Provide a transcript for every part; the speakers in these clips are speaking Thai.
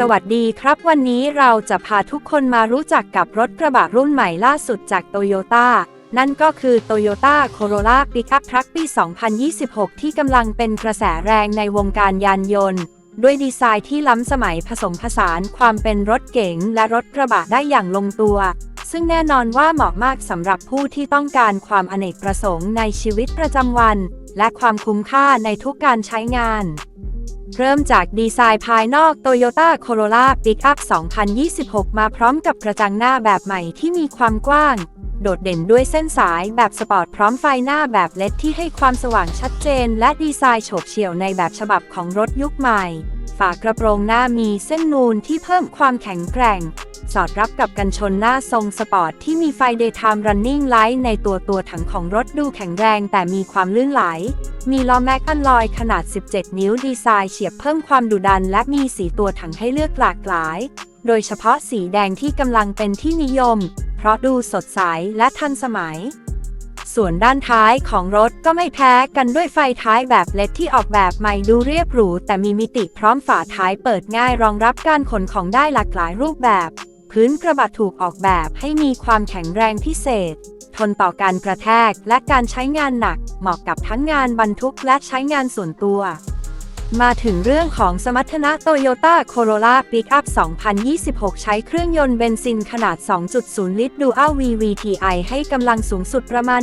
สวัสดีครับวันนี้เราจะพาทุกคนมารู้จักกับรถกระบะรุ่นใหม่ล่าสุดจากโตโยต้า นั่นก็คือ Toyota Corolla Pickup Truck ปี 2026 ที่กำลังเป็นกระแสแรงในวงการยานยนต์ ด้วยดีไซน์ที่ล้ำสมัยผสมผสานความเป็นรถเก๋งและรถกระบะได้อย่างลงตัว ซึ่งแน่นอนว่าเหมาะมากสำหรับผู้ที่ต้องการความอเนกประสงค์ในชีวิตประจำวัน และความคุ้มค่าในทุกการใช้งาน เริ่มจากดีไซน์ภายนอก Toyota Corolla Pickup 2026 มาพร้อมกับกระจังหน้าแบบใหม่ที่มีความกว้าง โดดเด่นด้วยเส้นสายแบบสปอร์ตพร้อมไฟหน้าแบบเลดที่ให้ความสว่างชัดเจน และดีไซน์โฉบเฉี่ยวในแบบฉบับของรถยุคใหม่ ฝากระโปรงหน้ามีเส้นนูนที่เพิ่มความแข็งแกร่ง สอดรับกับกันชนหน้าทรงสปอร์ตที่มีไฟ Daytime Running Light ในตัวตัวถังของรถดูแข็งแรงแต่มีความลื่นไหล มีล้อแม็กอันลอยขนาด 17 นิ้วดีไซน์เฉียบเพิ่มความดุดัน และมีสีตัวถังให้เลือกหลากหลาย โดยเฉพาะสีแดงที่กำลังเป็นที่นิยม เพราะดูสดใสและทันสมัยส่วนด้านท้ายของรถก็ไม่แพ้กันด้วยไฟท้ายแบบเล็ดที่ออกแบบใหม่ดูเรียบหรู แต่มีมิติพร้อมฝาท้ายเปิดง่ายรองรับการขนของได้หลากหลายรูปแบบ พื้นกระบะถูกออกแบบให้มีความแข็งแรงพิเศษ ทนต่อการกระแทกและการใช้งานหนัก เหมาะกับทั้งงานบรรทุกและใช้งานส่วนตัว มาถึงเรื่องของสมรรถนะ Toyota Corolla Pickup 2026 ใช้เครื่องยนต์เบนซินขนาด 2.0 ลิตร Dual VVTi ให้กำลังสูงสุดประมาณ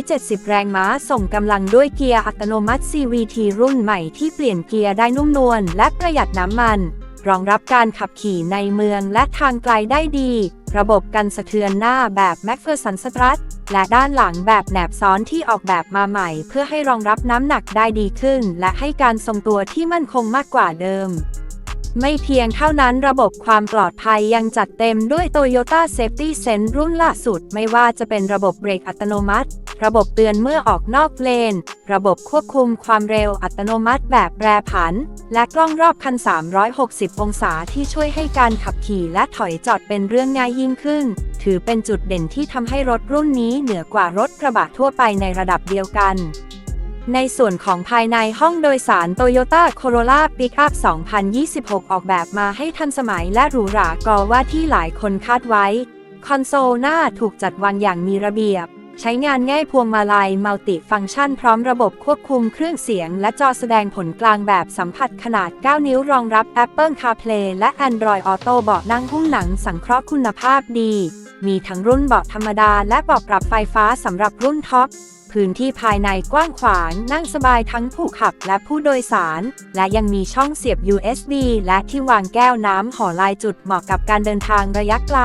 170 แรงม้า ส่งกำลังด้วยเกียร์อัตโนมัติ CVT รุ่นใหม่ที่เปลี่ยนเกียร์ได้นุ่มนวลและประหยัดน้ำมัน รองรับการขับขี่ในเมืองและทางไกลได้ดี ระบบกันสะเทือนหน้าแบบ MacPherson Strut และด้านหลังแบบแหนบซ้อนที่ออกแบบมาใหม่ เพื่อให้รองรับน้ำหนักได้ดีขึ้น และให้การทรงตัวที่มั่นคงมากกว่าเดิม ไม่เพียงเท่านั้นระบบความปลอดภัยยังจัดเต็มด้วย Toyota Safety Sense รุ่นล่าสุด ไม่ว่าจะเป็นระบบเบรกอัตโนมัติ ระบบเตือนเมื่อออกนอกเลน ระบบควบคุมความเร็วอัตโนมัติแบบแปรผัน และกล้องรอบคัน 360 องศาที่ช่วยให้การขับขี่และถอยจอดเป็นเรื่องง่ายยิ่งขึ้น ถือเป็นจุดเด่นที่ทำให้รถรุ่นนี้เหนือกว่ารถกระบะทั่วไปในระดับเดียวกัน ในส่วนของภายในห้องโดยสาร Toyota Corolla Pickup 2026 ออกแบบมาให้ทันสมัยและหรูหรากว่าที่หลายคนคาดไว้ คอนโซลหน้าถูกจัดวางอย่างมีระเบียบ ใช้งานง่ายพวงมาลัยมัลติฟังก์ชันพร้อมระบบควบคุมเครื่องเสียง และจอแสดงผลกลางแบบสัมผัสขนาด 9 นิ้วรองรับ Apple CarPlay และ Android Auto เบาะนั่งหุ้มหนังสังเคราะห์คุณภาพดี มีทั้งรุ่นเบาะธรรมดาและเบาะปรับไฟฟ้าสำหรับรุ่นท็อป พื้นที่ภายในกว้างขวางนั่งสบายทั้งผู้ขับและผู้โดยสาร และยังมีช่องเสียบ USB และที่วางแก้วน้ำห่อลายจุดเหมาะกับการเดินทางระยะไกล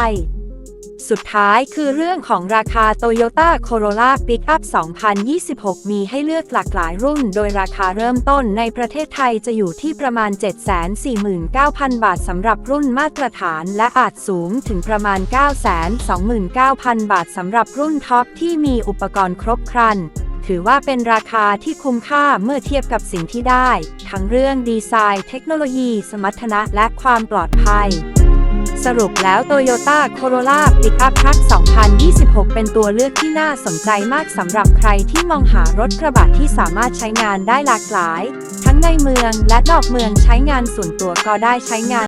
สุดท้ายคือเรื่องของราคา Toyota Corolla Pickup 2026 มีให้เลือกหลากหลายรุ่น โดยราคาเริ่มต้นในประเทศไทยจะอยู่ที่ประมาณ 749,000 บาทสำหรับรุ่นมาตรฐาน และอาจสูงถึงประมาณ 929,000 บาทสำหรับรุ่นท็อปที่มีอุปกรณ์ครบครัน ถือว่าเป็นราคาที่คุ้มค่าเมื่อเทียบกับสิ่งที่ได้ ทั้งเรื่องดีไซน์ เทคโนโลยี สมรรถนะและความปลอดภัย สรุปแล้ว Toyota Corolla Pickup Truck 2026 เป็นตัวเลือกที่น่าสนใจมากสำหรับใครที่มองหารถกระบะที่สามารถใช้งานได้หลากหลาย ทั้งในเมืองและนอกเมืองใช้งานส่วนตัวก็ได้ใช้งาน